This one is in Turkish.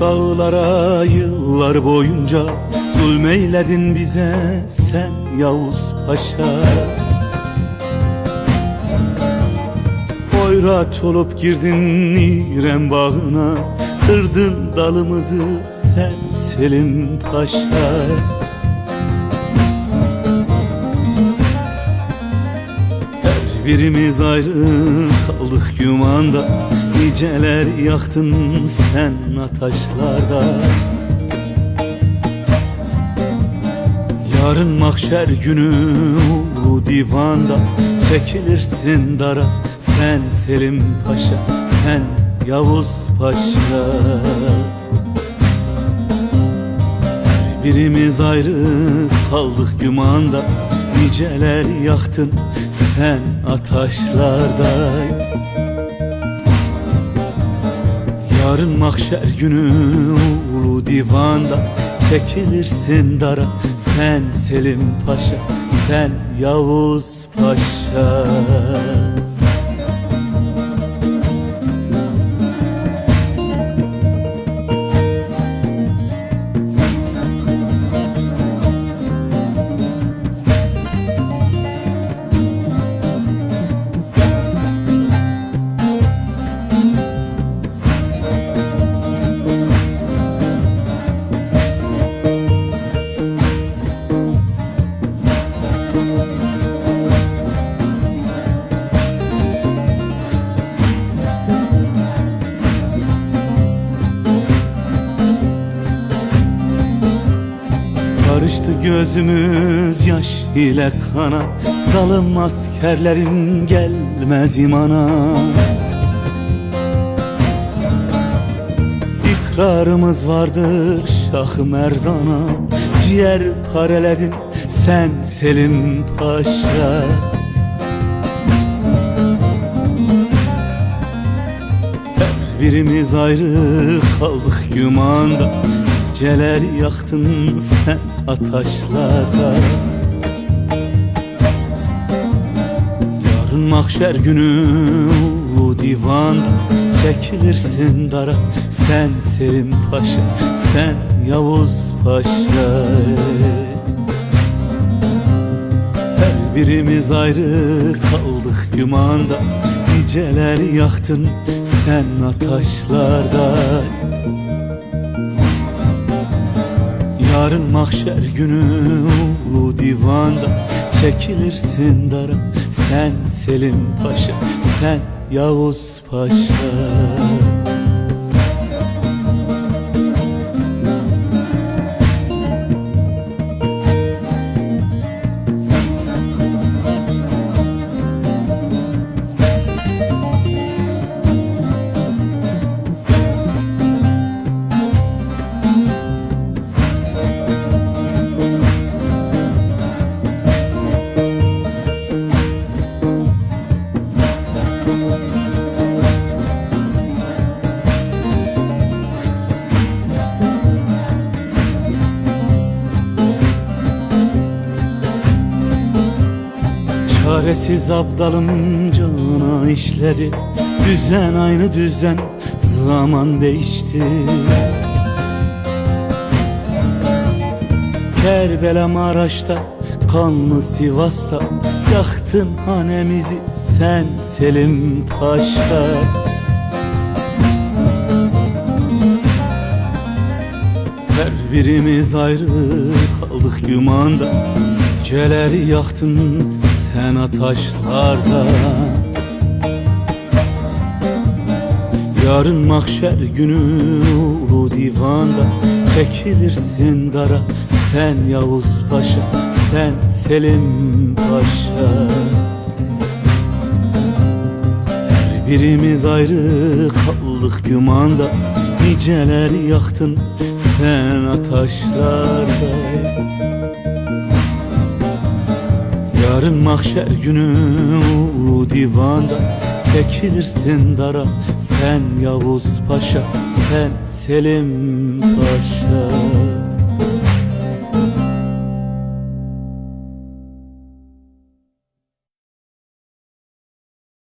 dağlara yıllar boyunca Zulmeyledin bize sen Yavuz Paşa. Hoyrat olup girdin İrem bağına Kırdın dalımızı sen Selim Paşa. Her birimiz ayrı kaldık yumanda Niceler yaktın sen ataşlarda. Yarın mahşer günü ulu divanda Çekilirsin dara. Sen Selim Paşa Sen Yavuz Paşa. Her Birimiz ayrı kaldık yumanda Niceler yaktın sen ataşlarda Yarın mahşer günü ulu divanda Çekilirsin dara. Sen Selim Paşa Sen Yavuz Paşa Karıştı gözümüz yaş ile kana. Zalim askerlerin gelmez imana. İkrarımız vardır Şah Merdan'a. Ciğer pareledin sen Selim Paşa Her birimiz ayrı kaldık yumanda Celer yaktın sen ataşlarda Yarın mahşer günü ulu divanda Çekilirsin dara. Sen Selim Paşa Sen Yavuz Paşa. Her birimiz ayrı kaldık yumanda Niceler yaktın sen ataşlarda Yarın mahşer günü ulu divanda Çekilirsin dara. Sen Selim Paşa Sen Yavuz Paşa Çaresiz abdalım cana işledi. Düzen aynı düzen zaman değişti. Kerbela Maraş'ta kanlı Sivas'ta Yaktın hanemizi sen Selim Paşa. Her birimiz ayrı kaldık yumanda Celeri yaktın sen ataşlarda. Yarın mahşer günü ulu divanda Çekilirsin dara. Sen Yavuz Paşa Sen Selim Paşa. Her birimiz ayrı kaldık yumanda Niceler yaktın sen ataşlarda Yarın mahşer günü divanda Çekilirsin dara. Sen Yavuz Paşa Sen Selim Paşa